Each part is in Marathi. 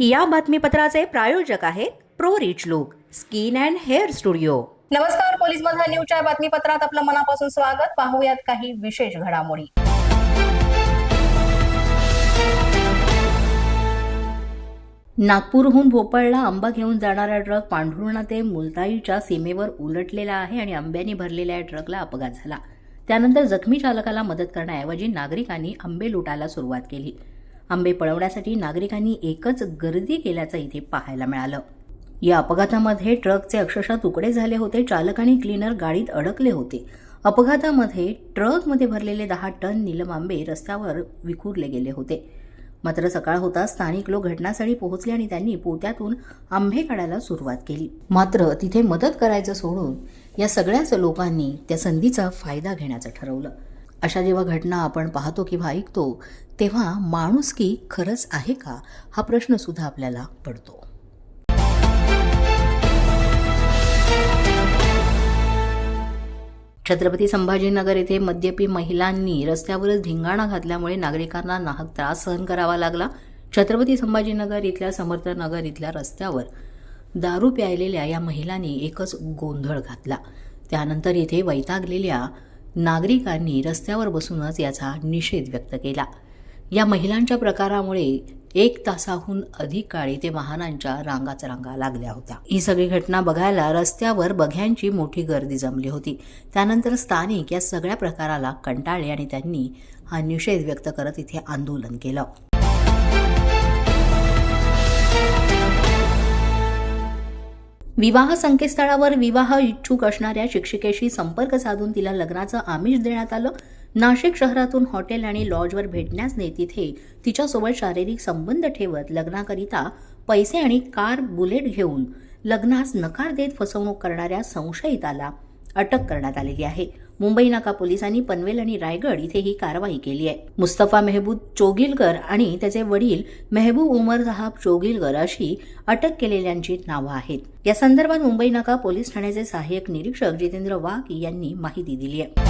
या बातमीपत्राचे प्रायोजक आहेत pro rich look skin and hair studio. नमस्कार पोलीस मधल्या न्यूजच्या बातमीपत्रात आपलं मनापासून स्वागत. पाहूयात काही विशेष घडामोडी. नागपूरहून भोपाळला आंबा घेऊन जाणारा ट्रक पांढुर्णा ते मुलताईच्या सीमेवर उलटलेला आहे आणि आंब्याने भरलेल्या या ट्रकला अपघात झाला. त्यानंतर जखमी चालकाला मदत करण्याऐवजी नागरिकांनी आंबे लुटायला सुरुवात केली. आंबे पळवण्यासाठी नागरिकांनी एकच गर्दी केल्याचं इथे पाहायला मिळालं. या अपघातामध्ये ट्रकचे अक्षरशः तुकडे झाले होते चालक आणि क्लीनर गाडीत अडकले होते. अपघातामध्ये ट्रकमध्ये भरलेले दहा टन नीलम आंबे रस्त्यावर विखुरले गेले होते. मात्र सकाळ होता स्थानिक लोक घटनास्थळी पोहोचले आणि त्यांनी पोत्यातून आंबे काढायला सुरुवात केली. मात्र तिथे मदत करायचं सोडून या सगळ्याच लोकांनी त्या संधीचा फायदा घेण्याचं ठरवलं. अशा जेव्हा घटना आपण पाहतो किंवा ऐकतो तेव्हा माणूस की खरंच आहे का हा प्रश्न सुद्धा आपल्याला पडतो. छत्रपती संभाजीनगर येथे मद्यपी महिलांनी रस्त्यावरच धिंगाणा घातल्यामुळे नागरिकांना नाहक त्रास सहन करावा लागला. छत्रपती संभाजीनगर इथल्या समर्थनगर इथल्या रस्त्यावर दारू प्यायलेल्या या महिलांनी एकच गोंधळ घातला. त्यानंतर इथे वैतागलेल्या नागरिकांनी रस्त्यावर बसूनच याचा निषेध व्यक्त केला. या महिलांच्या प्रकारामुळे एक तासाहून अधिक काळी ते वाहनांच्या रांगाच रांगा लागल्या होत्या. ही सगळी घटना बघायला रस्त्यावर बघ्यांची मोठी गर्दी जमली होती. त्यानंतर स्थानिक या सगळ्या प्रकाराला कंटाळले आणि त्यांनी हा निषेध व्यक्त करत इथे आंदोलन केलं. विवाह संकेतस्थळावर विवाह इच्छुक असणाऱ्या शिक्षिकेशी संपर्क साधून तिला लग्नाचं आमिष देण्यात आलं. नाशिक शहरातून हॉटेल आणि लॉजवर भेटण्यास ने तिथे तिच्यासोबत शारीरिक संबंध ठेवत लग्नाकरिता पैसे आणि कार बुलेट घेऊन लग्नास नकार देत फसवणूक करणाऱ्या संशयिताला अटक करण्यात आलेली आहे. मुंबई नाका पोलिसांनी पनवेल आणि रायगड इथे ही कारवाई केली आहे. मुस्तफा मेहबूब चोगिलकर आणि त्याचे वडील मेहबूब उमर साहब चोगिलकर अशी अटक केलेल्यांची नावं आहेत. या संदर्भात मुंबई नाका पोलीस ठाण्याचे सहाय्यक निरीक्षक जितेंद्र वाघ यांनी माहिती दिली आहे.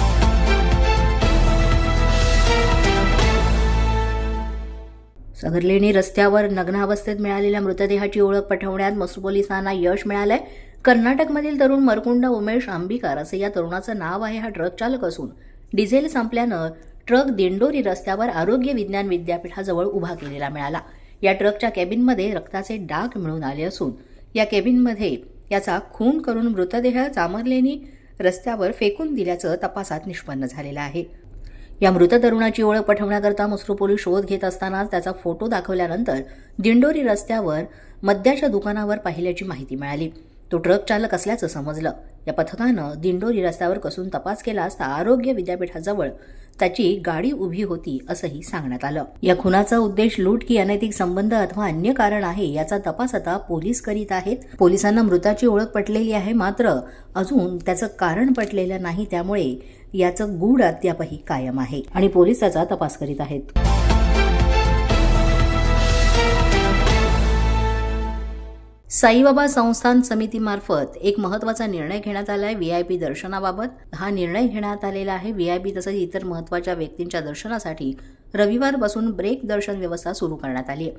सगरलेणी रस्त्यावर नग्नावस्थेत मिळालेल्या मृतदेहाची ओळख पटवण्यात मसूर पोलिसांना यश मिळालंय. कर्नाटकमधील तरुण मरकुंडा उमेश आंबिकार असं या तरुणाचं नाव आहे. हा ट्रक चालक असून डिझेल संपल्यानं ट्रक दिंडोरी रस्त्यावर आरोग्य विज्ञान विद्यापीठाजवळ उभा केलेला मिळाला. या ट्रकच्या केबिनमध्ये रक्ताचे डाग मिळून आले असून या केबिनमध्ये याचा खून करून मृतदेह चामरलेनी रस्त्यावर फेकून दिल्याचं तपासात निष्पन्न झालेलं आहे. या मृत तरुणाची ओळख पटवण्याकरता मसरू पोलीस शोध घेत असतानाच त्याचा फोटो दाखवल्यानंतर दिंडोरी रस्त्यावर मद्याच्या दुकानावर पाहिल्याची माहिती मिळाली. तो ट्रक चालक असल्याचं समजलं. या पथकानं दिंडोरी रस्त्यावर कसून तपास केला असता आरोग्य विद्यापीठाजवळ त्याची गाडी उभी होती असंही सांगण्यात आलं. या खुनाचा उद्देश लूट की अनैतिक संबंध अथवा अन्य कारण आहे याचा तपास आता पोलीस करीत आहेत. पोलिसांना मृताची ओळख पटलेली आहे मात्र अजून त्याचं कारण पटलेलं नाही त्यामुळे याचं गूढ अद्यापही कायम आहे आणि पोलीस त्याचा तपास करीत आहेत. साईबाबा संस्थान समितीमार्फत एक महत्त्वाचा निर्णय घेण्यात आला आहे व्ही आय पी दर्शनाबाबत हा निर्णय घेण्यात आलेला आहे. व्ही आय पी तसंच इतर महत्त्वाच्या व्यक्तींच्या दर्शनासाठी रविवारपासून ब्रेक दर्शन व्यवस्था सुरू करण्यात आली आहे.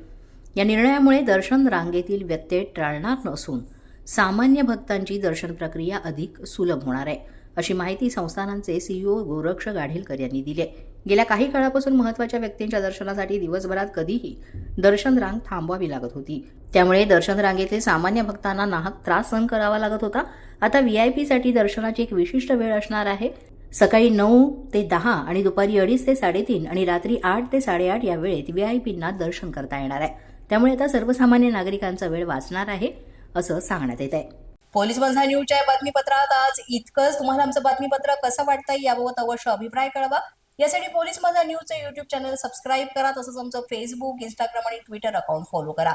या निर्णयामुळे दर्शन रांगेतील व्यत्यय टाळणार नसून सामान्य भक्तांची दर्शन प्रक्रिया अधिक सुलभ होणार आहे अशी माहिती संस्थानांचे सीईओ गोरक्ष गाढीलकर यांनी दिली गेल्या काही काळापासून महत्त्वाच्या व्यक्तींच्या दर्शनासाठी दिवसभरात कधीही दर्शन रांग थांबवावी लागत होती. त्यामुळे दर्शन रांगेतील सामान्य भक्तांना नाहक त्रास सहन करावा लागत होता. आता व्ही आय पीसाठी दर्शनाची एक विशिष्ट वेळ असणार आहे. सकाळी नऊ ते दहा आणि दुपारी अडीच ते साडेतीन आणि रात्री आठ ते साडेआठ या वेळेत व्ही आय पींना दर्शन करता येणार आहे. त्यामुळे आता सर्वसामान्य नागरिकांचा वेळ वाचणार आहे असं सांगण्यात येत आहे पोलीस बंधा न्यूजच्या या बातमीपत्रात आज इतकंच. तुम्हाला आमचं बातमीपत्र कसं वाटतं याबाबत अवश्य अभिप्राय कळवा. यासाठी पोलीस बंधा न्यूजचं युट्यूब चॅनल सबस्क्राईब करा तसंच आमचं फेसबुक इंस्टाग्राम आणि ट्विटर अकाउंट फॉलो करा.